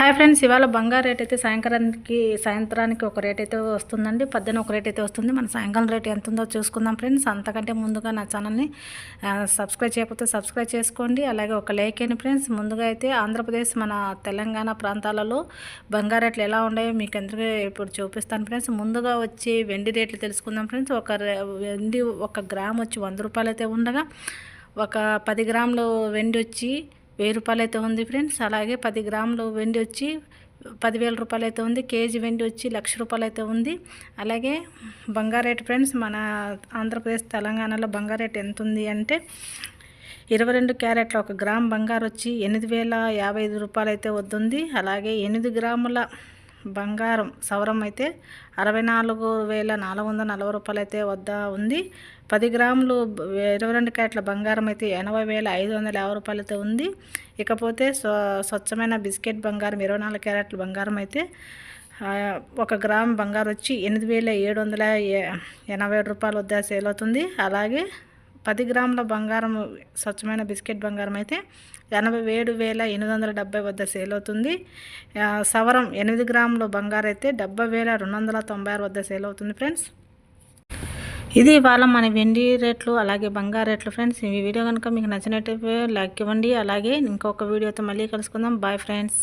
Hi friends ఇవాళ బంగారు rate అయితే సాయంకాలానికి సాయంత్రానికి ఒక రేట్ అయితే వస్తుందండి. పద్దెన ఒక రేట్ అయితే వస్తుంది. మన సాయంకాలం రేట్ ఎంత ఉందో చూసుకుందాం ఫ్రెండ్స్. అంతకంటే ముందుగా నా ఛానల్ని సబ్స్క్రైబ్ చేయకపోతే సబ్స్క్రైబ్ చేసుకోండి. అలాగే ఒక లైక్ అయిన ఫ్రెండ్స్. ముందుగా అయితే ఆంధ్రప్రదేశ్ మన తెలంగాణ ప్రాంతాలలో బంగారు రేట్లు ఎలా ఉన్నాయో మీకు ఎందుకు ఇప్పుడు చూపిస్తాను ఫ్రెండ్స్. ముందుగా వచ్చి వెండి రేట్లు తెలుసుకుందాం ఫ్రెండ్స్. ఒక వెండి ఒక గ్రామ్ వచ్చి వంద రూపాయలు అయితే ఉండగా ఒక పది గ్రాములు వెండి వచ్చి వెయ్యి రూపాయలు అయితే ఉంది ఫ్రెండ్స్. అలాగే పది గ్రాములు వెండి వచ్చి పదివేల రూపాయలు అయితే ఉంది. కేజీ వెండి వచ్చి లక్ష రూపాయలు అయితే ఉంది. అలాగే బంగారు రేట్ ఫ్రెండ్స్ మన ఆంధ్రప్రదేశ్ తెలంగాణలో బంగారేట్ ఎంత ఉంది అంటే ఇరవై రెండు క్యారెట్ల ఒక గ్రామ్ బంగారు వచ్చి ఎనిమిది వేల యాభై ఐదు రూపాయలు అయితే వద్దుంది. అలాగే ఎనిమిది గ్రాముల బంగారం సవరం అయితే అరవై నాలుగు వేల నాలుగు వందల నలభై రూపాయలు అయితే వద్ద ఉంది. పది గ్రాములు ఇరవై రెండు క్యాట్ల బంగారం అయితే ఎనభై వేల ఐదు వందల యాభై రూపాయలతో ఉంది. ఇకపోతే స్వచ్ఛమైన బిస్కెట్ బంగారం ఇరవై నాలుగు క్యారెట్ల బంగారం అయితే ఒక గ్రామ్ బంగారం వచ్చి ఎనిమిది వేల ఏడు వందల ఎనభై ఏడు రూపాయల వద్ద సేల్ అవుతుంది. అలాగే పది గ్రాముల బంగారం స్వచ్ఛమైన బిస్కెట్ బంగారం అయితే ఎనభై ఏడు వేల ఎనిమిది వందల డెబ్బై వద్ద సేల్ అవుతుంది. సవరం ఎనిమిది గ్రాముల బంగారం అయితే డెబ్బై వేల రెండు వందల తొంభై ఆరు వద్ద సేల్ అవుతుంది ఫ్రెండ్స్. ఇది ఇవాళ మన వెండి రేట్లు అలాగే బంగారు రేట్లు ఫ్రెండ్స్. ఈ వీడియో కనుక మీకు నచ్చినట్టు లైక్ ఇవ్వండి అలాగే ఇంకొక వీడియోతో మళ్ళీ కలుసుకుందాం. Bye friends